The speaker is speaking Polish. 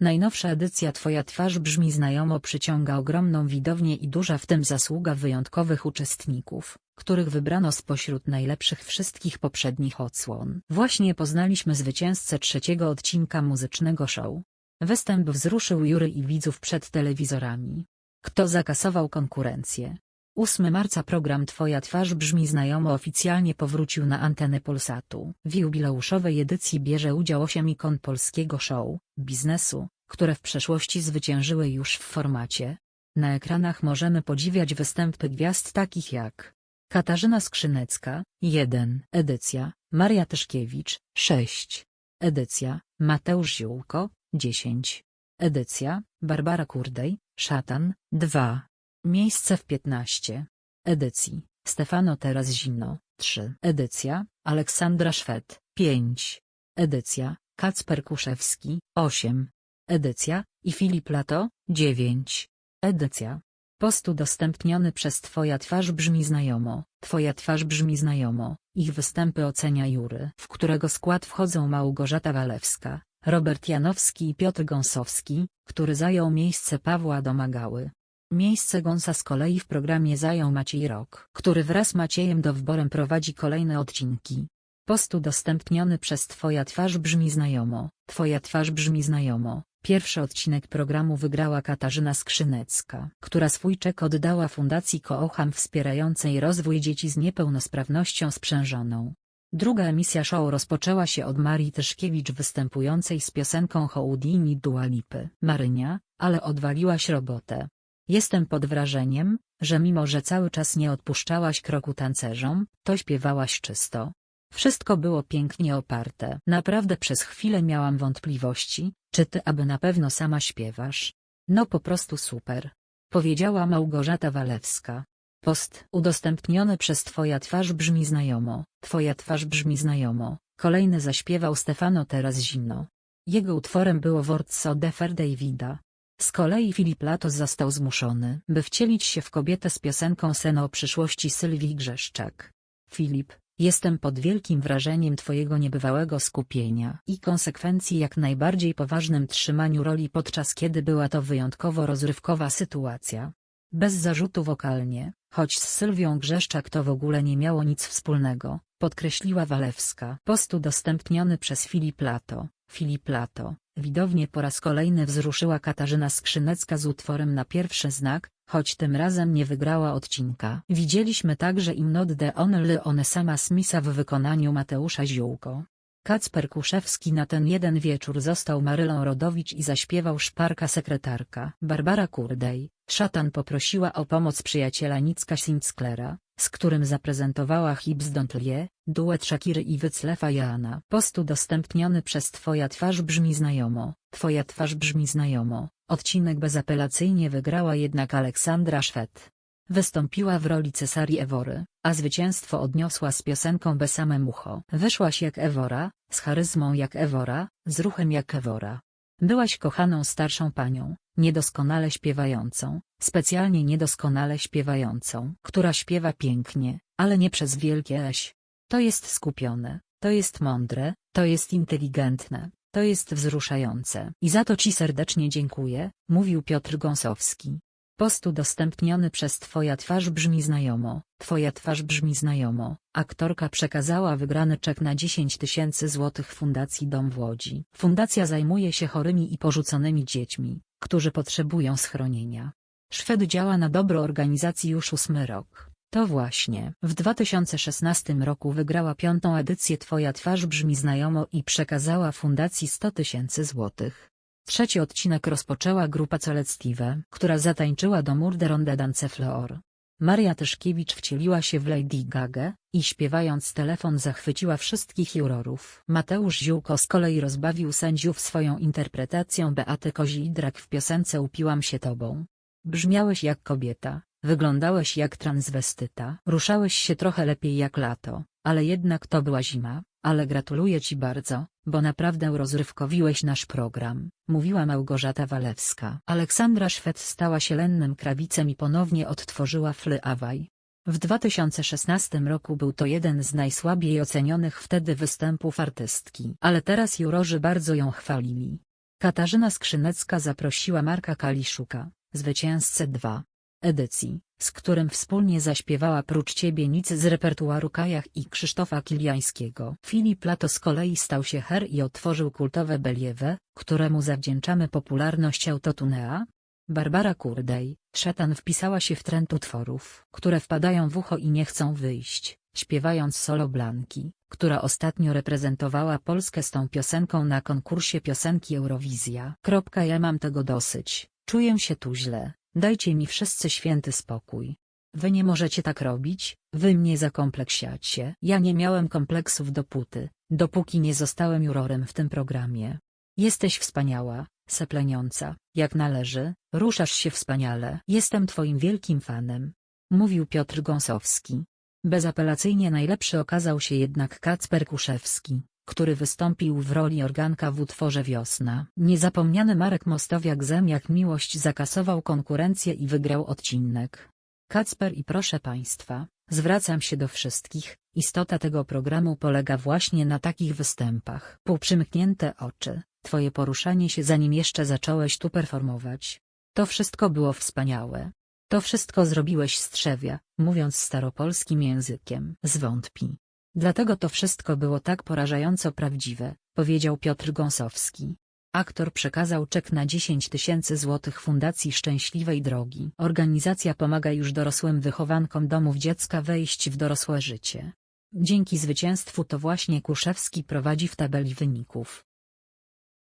Najnowsza edycja Twoja twarz brzmi znajomo przyciąga ogromną widownię i duża w tym zasługa wyjątkowych uczestników, których wybrano spośród najlepszych wszystkich poprzednich odsłon. Właśnie poznaliśmy zwycięzcę trzeciego odcinka muzycznego show. Występ wzruszył jury i widzów przed telewizorami. Kto zakasował konkurencję? 8 marca program Twoja twarz brzmi znajomo oficjalnie powrócił na antenę Polsatu. W jubileuszowej edycji bierze udział 8 ikon polskiego show, biznesu, które w przeszłości zwyciężyły już w formacie. Na ekranach możemy podziwiać występy gwiazd takich jak Katarzyna Skrzynecka, 1 edycja, Maria Tyszkiewicz, 6 edycja, Mateusz Ziółko, 10 edycja, Barbara Kurdej, Szatan, 2 Miejsce w 15 edycji, Stefano Teraz Zimno, 3 edycja, Aleksandra Szwed, 5 edycja, Kacper Kuszewski, 8 edycja, i Filip Lato, 9 edycja. Post udostępniony przez Twoja twarz brzmi znajomo, Twoja twarz brzmi znajomo, ich występy ocenia jury, w którego skład wchodzą Małgorzata Walewska, Robert Janowski i Piotr Gąsowski, który zajął miejsce Pawła Domagały. Miejsce Gąsa z kolei w programie zajął Maciej Rok, który wraz z Maciejem Dowborem prowadzi kolejne odcinki. Post udostępniony przez Twoja twarz brzmi znajomo, Twoja twarz brzmi znajomo. Pierwszy odcinek programu wygrała Katarzyna Skrzynecka, która swój czek oddała Fundacji Koocham wspierającej rozwój dzieci z niepełnosprawnością sprzężoną. Druga emisja show rozpoczęła się od Marii Tyszkiewicz występującej z piosenką Houdini Dua Lipy. Marynia, ale odwaliłaś robotę. Jestem pod wrażeniem, że mimo że cały czas nie odpuszczałaś kroku tancerzom, to śpiewałaś czysto. Wszystko było pięknie oparte. Naprawdę przez chwilę miałam wątpliwości, czy ty aby na pewno sama śpiewasz. No po prostu super. Powiedziała Małgorzata Walewska. Post udostępniony przez Twoja twarz brzmi znajomo, Twoja twarz brzmi znajomo. Kolejny zaśpiewał Stefano Teraz Zimno. Jego utworem było Words o Defer Davida. Z kolei Filip Latos został zmuszony, by wcielić się w kobietę z piosenką Seno o przyszłości Sylwii Grzeszczak. Filip, jestem pod wielkim wrażeniem twojego niebywałego skupienia i konsekwencji jak najbardziej poważnym trzymaniu roli podczas kiedy była to wyjątkowo rozrywkowa sytuacja. Bez zarzutu wokalnie, choć z Sylwią Grzeszczak to w ogóle nie miało nic wspólnego, podkreśliła Walewska. Post udostępniony przez Filip Lato. Filip Lato, widownie po raz kolejny wzruszyła Katarzyna Skrzynecka z utworem na pierwszy znak, choć tym razem nie wygrała odcinka. Widzieliśmy także Im Not The Only One Sama Smitha w wykonaniu Mateusza Ziółko. Kacper Kuszewski na ten jeden wieczór został Marylą Rodowicz i zaśpiewał szparka sekretarka. Barbara Kurdej, szatan poprosiła o pomoc przyjaciela Nicka Sinclaira, z którym zaprezentowała Hips Don't Lie, duet Shakiry i Wyclefa Joana. Post udostępniony przez Twoja twarz brzmi znajomo, Twoja twarz brzmi znajomo. Odcinek bezapelacyjnie wygrała jednak Aleksandra Szwed. Wystąpiła w roli cesarii Ewory, a zwycięstwo odniosła z piosenką Besame Mucho. Wyszłaś jak Ewora, z charyzmą jak Ewora, z ruchem jak Ewora. Byłaś kochaną starszą panią, niedoskonale śpiewającą, specjalnie niedoskonale śpiewającą, która śpiewa pięknie, ale nie przez wielkie eś. To jest skupione, to jest mądre, to jest inteligentne, to jest wzruszające. I za to ci serdecznie dziękuję, mówił Piotr Gąsowski. Post udostępniony przez Twoja twarz brzmi znajomo, Twoja twarz brzmi znajomo. Aktorka przekazała wygrany czek na 10 tysięcy złotych Fundacji Dom w Łodzi. Fundacja zajmuje się chorymi i porzuconymi dziećmi, którzy potrzebują schronienia. Szwed działa na dobro organizacji już ósmy rok. To właśnie. W 2016 roku wygrała piątą edycję Twoja twarz brzmi znajomo i przekazała fundacji 100 tysięcy złotych. Trzeci odcinek rozpoczęła grupa Collective, która zatańczyła do Murder on the Dance Floor. Maria Tyszkiewicz wcieliła się w Lady Gaga i śpiewając telefon zachwyciła wszystkich jurorów. Mateusz Ziółko z kolei rozbawił sędziów swoją interpretacją Beaty Kozidrak w piosence Upiłam się tobą. Brzmiałeś jak kobieta, wyglądałeś jak transwestyta, ruszałeś się trochę lepiej jak lato, ale jednak to była zima, ale gratuluję ci bardzo, bo naprawdę rozrywkowiłeś nasz program, mówiła Małgorzata Walewska. Aleksandra Szwed stała się lennym krawicem i ponownie odtworzyła Fly Away. W 2016 roku był to jeden z najsłabiej ocenionych wtedy występów artystki. Ale teraz jurorzy bardzo ją chwalili. Katarzyna Skrzynecka zaprosiła Marka Kaliszuka, zwycięzcę 2 edycji, z którym wspólnie zaśpiewała Prócz Ciebie nic z repertuaru Kajach i Krzysztofa Kiliańskiego. Filip Lato z kolei stał się her i otworzył kultowe Beliewe, któremu zawdzięczamy popularność autotunea. Barbara Kurdej, Szatan wpisała się w trend utworów, które wpadają w ucho i nie chcą wyjść, śpiewając solo Blanki, która ostatnio reprezentowała Polskę z tą piosenką na konkursie piosenki Eurowizja. Ja mam tego dosyć, czuję się tu źle, dajcie mi wszyscy święty spokój. Wy nie możecie tak robić, wy mnie zakompleksiacie. Ja nie miałem kompleksów dopóty, dopóki nie zostałem jurorem w tym programie. Jesteś wspaniała, sepleniąca, jak należy, ruszasz się wspaniale. Jestem twoim wielkim fanem. Mówił Piotr Gąsowski. Bezapelacyjnie najlepszy okazał się jednak Kacper Kuszewski, który wystąpił w roli organka w utworze Wiosna. Niezapomniany Marek Mostowiak zem jak miłość zakasował konkurencję i wygrał odcinek. Kacper i proszę Państwa, zwracam się do wszystkich, istota tego programu polega właśnie na takich występach. Półprzymknięte oczy, twoje poruszanie się zanim jeszcze zacząłeś tu performować. To wszystko było wspaniałe. To wszystko zrobiłeś strzewia, mówiąc staropolskim językiem. Zwątpi. Dlatego to wszystko było tak porażająco prawdziwe, powiedział Piotr Gąsowski. Aktor przekazał czek na 10 tysięcy złotych Fundacji Szczęśliwej Drogi. Organizacja pomaga już dorosłym wychowankom domów dziecka wejść w dorosłe życie. Dzięki zwycięstwu to właśnie Kuszewski prowadzi w tabeli wyników.